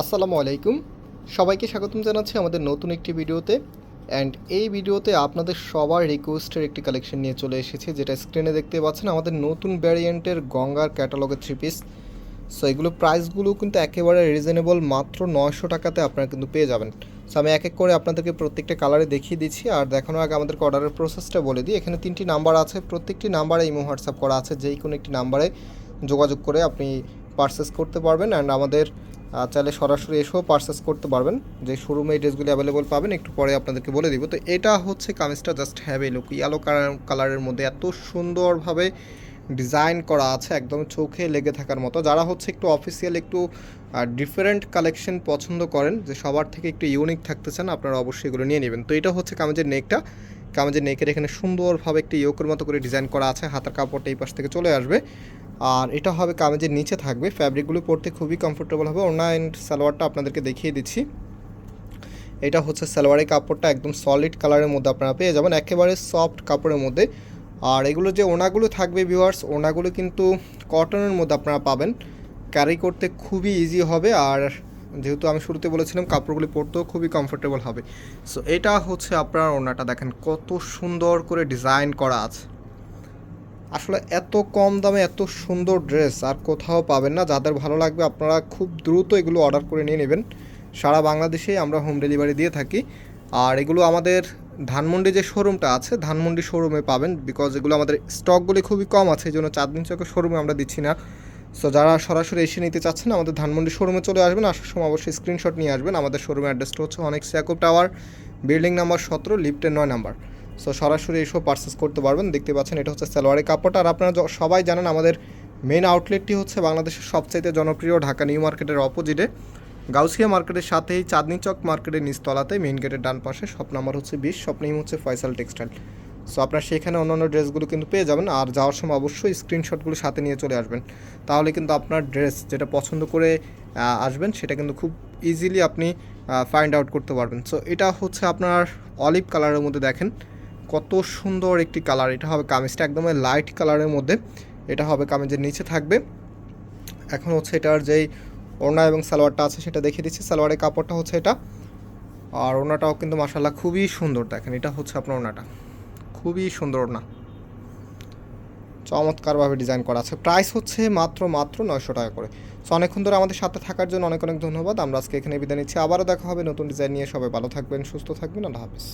আসসালামু আলাইকুম। সবাইকে স্বাগতম জানাচ্ছি আমাদের নতুন একটি ভিডিওতে। অ্যান্ড এই ভিডিওতে আপনাদের সবার রিকোয়েস্টের একটি কালেকশন নিয়ে চলে এসেছি, যেটা স্ক্রিনে দেখতে পাচ্ছেন আমাদের নতুন ভ্যারিয়েন্টের গঙ্গার ক্যাটালগের থ্রি পিস সো এগুলো প্রাইসগুলো কিন্তু একেবারে রিজনেবল মাত্র নয়শো টাকাতে আপনারা কিন্তু পেয়ে যাবেন। সো আমি এক এক করে আপনাদেরকে প্রত্যেকটা কালারে দেখিয়ে দিচ্ছি, আর দেখানোর আগে আমাদেরকে অর্ডারের প্রসেসটা বলে দিই। এখানে তিনটি নাম্বার আছে, প্রত্যেকটি নাম্বারে ইমো হোয়াটসঅ্যাপ করা আছে যেই কোনো একটি নাম্বারে যোগাযোগ করে আপনি পারচেস করতে পারবেন। অ্যান্ড আমাদের চাইলে সরাসরি এসেও পারচেস করতে পারবেন। যে শোরুমে এই ড্রেসগুলি অ্যাভেলেবল পাবেন, একটু পরে আপনাদেরকে বলে দিব। তো এটা হচ্ছে কামিজটা just have a look yellow colour কালারের মধ্যে এত সুন্দরভাবে ডিজাইন করা আছে, একদম চোখে লেগে থাকার মতো। যারা হচ্ছে একটু অফিসিয়াল একটু ডিফারেন্ট কালেকশন পছন্দ করেন, যে সবার থেকে একটু ইউনিক থাকতে চান, আপনারা অবশ্যই এগুলো নিয়ে নেবেন। তো এটা হচ্ছে কামিজের নেকটা কামিজের নেকের এখানে সুন্দরভাবে একটি ইয়োকের মতো করে ডিজাইন করা আছে। হাতার কাপড়টা এই পাশ থেকে চলে আসবে। আর এটা হবে কামিজের নিচে থাকবে ফ্যাব্রিকগুলো পরতে খুবই কমফোর্টেবল হবে। ওনা সালোয়ারটা আপনাদেরকে দেখিয়ে দিচ্ছি। এটা হচ্ছে সালোয়ারের কাপড়টা একদম সলিড কালারের মধ্যে আপনারা পেয়ে যাবেন, একেবারে সফট কাপড়ের মধ্যে। আর এগুলো যে ওনাগুলো থাকবে ভিউয়ার্স ওনাগুলো কিন্তু কটনের মধ্যে আপনারা পাবেন। ক্যারি করতে খুবই ইজি হবে আর যেহেতু আমি শুরুতে বলেছিলাম, কাপড়গুলি পরতেও খুবই কমফোর্টেবল হবে। সো এটা হচ্ছে আপনার ওনাটা দেখেন কত সুন্দর করে ডিজাইন করা আছে। আসলে এত কম দামে এত সুন্দর ড্রেস আর কোথাও পাবেন না। যাদের ভালো লাগবে আপনারা খুব দ্রুত এগুলো অর্ডার করে নিয়ে নেবেন। সারা বাংলাদেশেই আমরা হোম ডেলিভারি দিয়ে থাকি। আর এগুলো আমাদের ধানমন্ডি যে শোরুমটা আছে, ধানমন্ডি শোরুমে পাবেন। বিকজ এগুলো আমাদের স্টকগুলি খুবই কম আছে, এই জন্য চাঁদনি চকের শোরুমে আমরা দিচ্ছি না। সো যারা সরাসরি এসে নিতে চাচ্ছেন, আমাদের ধানমন্ডি শোরুমে চলে আসবেন। আসার সময় অবশ্যই স্ক্রিনশট নিয়ে আসবেন। আমাদের শোরুমের অ্যাড্রেসটা হচ্ছে অনেক সিয়াকুব টাওয়ার বিল্ডিং নাম্বার সতেরো লিফটের নয় নাম্বার সো সরাসরি এসেও পারচেস করতে পারবেন। দেখতে পাচ্ছেন, এটা হচ্ছে সালোয়ারের কাপড়টা। আর আপনারা সবাই জানেন, আমাদের মেন আউটলেটটি হচ্ছে বাংলাদেশের সবচাইতে জনপ্রিয় ঢাকা নিউ মার্কেটের অপোজিটে গাউসিয়া মার্কেটের সাথেই চাঁদনি চক মার্কেটের নিচতলাতে মেন গেটের ডান পাশে। শপ নাম্বার হচ্ছে বিশ শপ নেম হচ্ছে ফয়সাল টেক্সটাইল সো আপনার সেখানে অন্যান্য ড্রেসগুলো কিন্তু পেয়ে যাবেন। আর যাওয়ার সময় অবশ্যই স্ক্রিনশটগুলো সাথে নিয়ে চলে আসবেন। তাহলে কিন্তু আপনার ড্রেস যেটা পছন্দ করে আসবেন, সেটা কিন্তু খুব ইজিলি আপনি ফাইন্ড আউট করতে পারবেন। সো এটা হচ্ছে আপনার অলিভ কালারের মধ্যে দেখেন। কত সুন্দর একটি কালার এটা হবে কামিজটা একদমই লাইট কালারের মধ্যে, এটা হবে কামিজের নিচে থাকবে। এখন হচ্ছে এটার যেই ওড়না এবং সালোয়ারটা আছে সেটা দেখিয়ে দিচ্ছি, সালোয়ারের কাপড়টা হচ্ছে এটা। আর ওড়নাটাও কিন্তু মাসাল্লাহ খুবই সুন্দর, দেখেন এটা হচ্ছে আপনার ওড়নাটা। খুবই সুন্দর ওড়না। চমৎকারভাবে ডিজাইন করা আছে। প্রাইস হচ্ছে মাত্র মাত্র নয়শো টাকা করে। সো অনেকক্ষণ ধরে আমাদের সাথে থাকার জন্য অনেক অনেক ধন্যবাদ। আমরা আজকে এখানে বিদায় নিচ্ছি। আবারও দেখা হবে নতুন ডিজাইন নিয়ে। সবাই ভালো থাকবেন, সুস্থ থাকবেন। আল্লাহ হাফিজ।